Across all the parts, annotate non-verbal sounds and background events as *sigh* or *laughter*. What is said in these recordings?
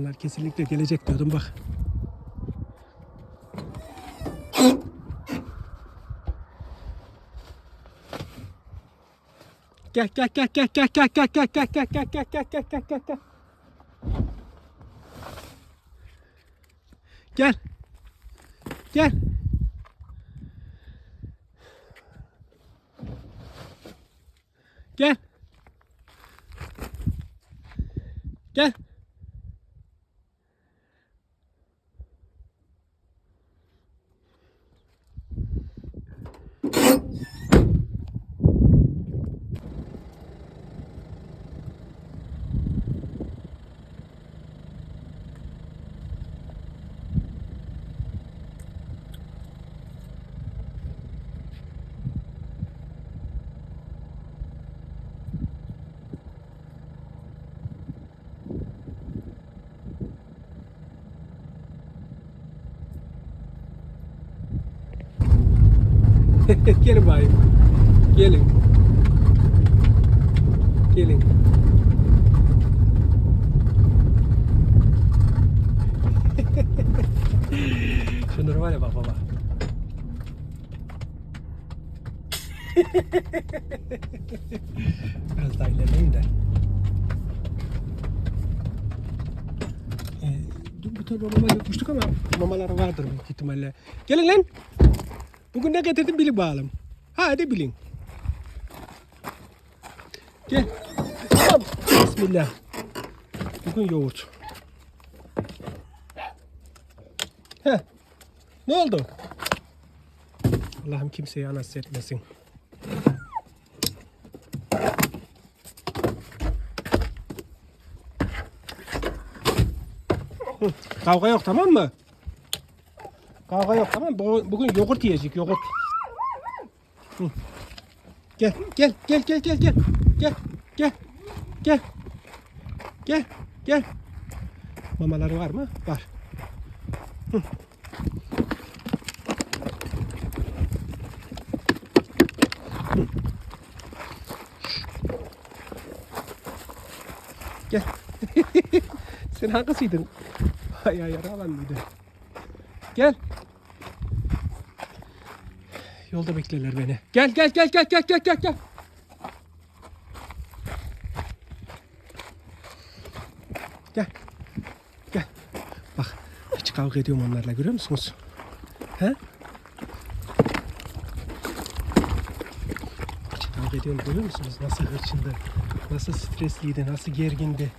Onlar kesinlikle gelecek diyordum bak. Gel gel gel gel gel gel gel gel gel gel gel gel gel gel gel gel gel. Gel. Gel. Gel. Gel. *laughs* Gelin bayım. Gelin. Gelin. *laughs* Şunları var ya bak baba. *laughs* Biraz daha ilerleyin de. Ee, bir tane mama yutmuştuk ama mamaları vardır büyük ihtimalle. Gelin lan. Bugün ne getirdim bilin bakalım. Hadi bilin. Gel. Hop. Bismillah. Bugün yoğurt. Heh. Ne oldu? Allah'ım kimseye anası etmesin. Kavga yok tamam mı? Kavga yok tamam? Bugün yoğurt yiyecek yoğurt. Gel gel gel gel gel gel. Gel gel gel. Gel gel. Mamaları var mı? Var. Gel. *laughs* Sen hangisiydin? Ay ay yaralan mıydı? Gel. Yolda beklerler beni. Gel gel gel gel gel gel gel gel. Gel. Gel. Bak hiç kavga ediyorum onlarla görüyor musunuz? He? Hiç kavga ediyorum görüyor musunuz? Nasıl hırçındı, nasıl stresliydi, nasıl gergindi.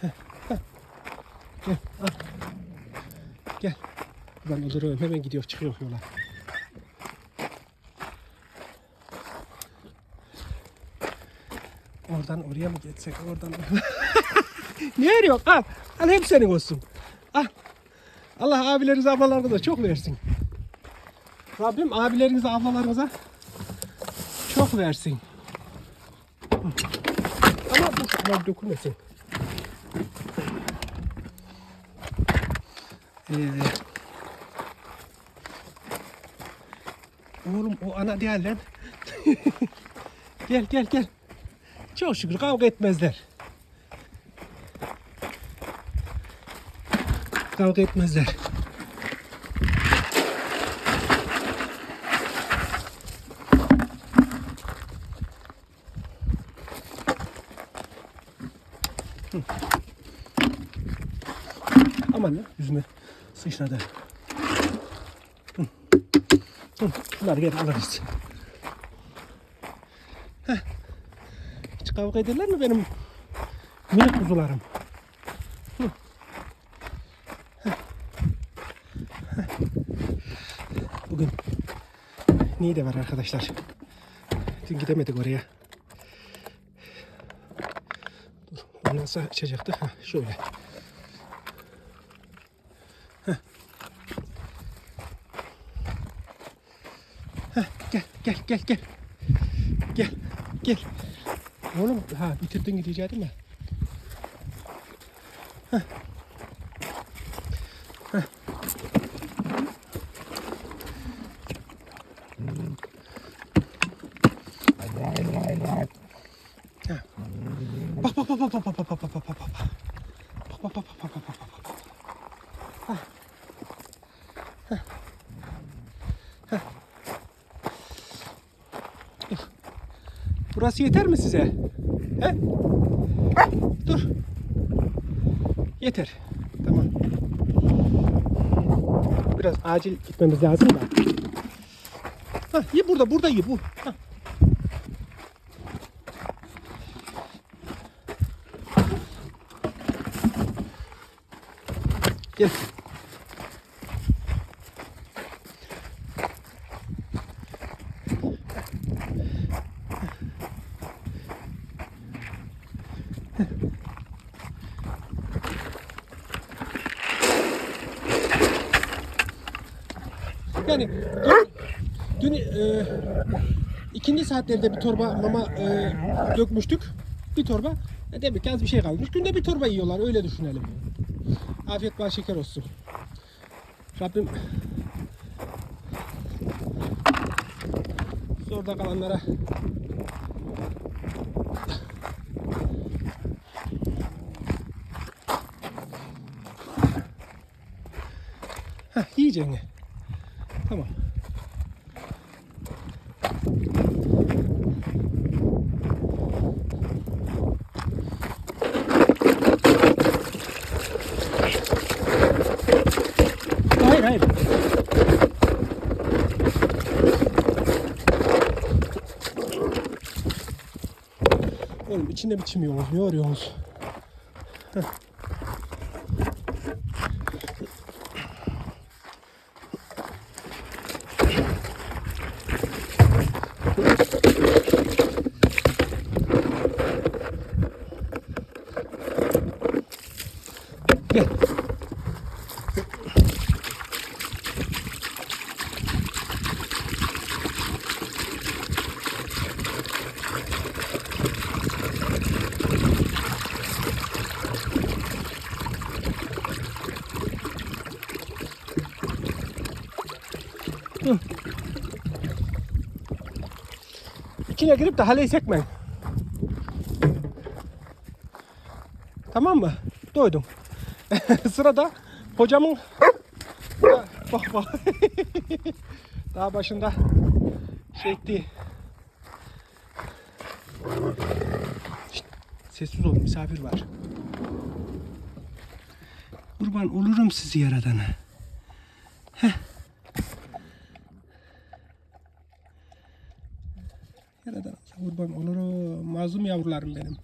Heh, heh. Gel al. Gel. Ben olurum hemen gidiyor çıkıyor yola. Oradan oraya mı geçsek oradan *laughs* Ne arıyor? Al. Al hep senin olsun. Al. Allah abilerinize ablalarınıza çok versin. Rabbim abilerinize ablalarınıza çok versin. Ama dur şunlar dökülmesin. Ee, oğlum o ana değil lan. *laughs* gel gel gel. Çok şükür kavga etmezler. Kavga etmezler. Hı. Aman lan yüzüme sıçradı. Hı. Hı. Bunları geri alırız. Kavga ederler mi benim minik kuzularım? Bugün Niğde var arkadaşlar. Dün gidemedik oraya. Dur, Nasıl açacaktı? Ha, şöyle. Heh. Heh, gel gel gel gel. Gel gel. Oğlum ha bitirdin gidecektim ya. Heh. Heh. Bak bak bak bak bak bak bak bak bak bak bak bak. Bak bak bak bak bak bak bak bak. Hah. Hah. Hah. Dur. Burası yeter mi size? He? Dur. Yeter. Tamam. Biraz acil gitmemiz lazım da. Ha, iyi burada, burada iyi bu. Hah. Gel. Yani dün, dün e, ikinci saatlerde bir torba mama e, dökmüştük. Bir torba. E, demek ki az bir şey kalmış. Günde bir torba yiyorlar. Öyle düşünelim. Afiyet bal şeker olsun. Rabbim zorda kalanlara Heh, yiyeceğini. Tamam. Hayır hayır. Oğlum içinde biçmiyorsunuz. Ne arıyorsunuz? Heh. Gel. İçine girip de haleyi sekmeyin. Tamam mı? Doydum. *laughs* Sırada hocamın bak bak *laughs* daha başında şey ettiği Şşt, sessiz olun misafir var. Kurban olurum sizi yaradana. Heh. Yaradana kurban olurum mazlum yavrularım benim.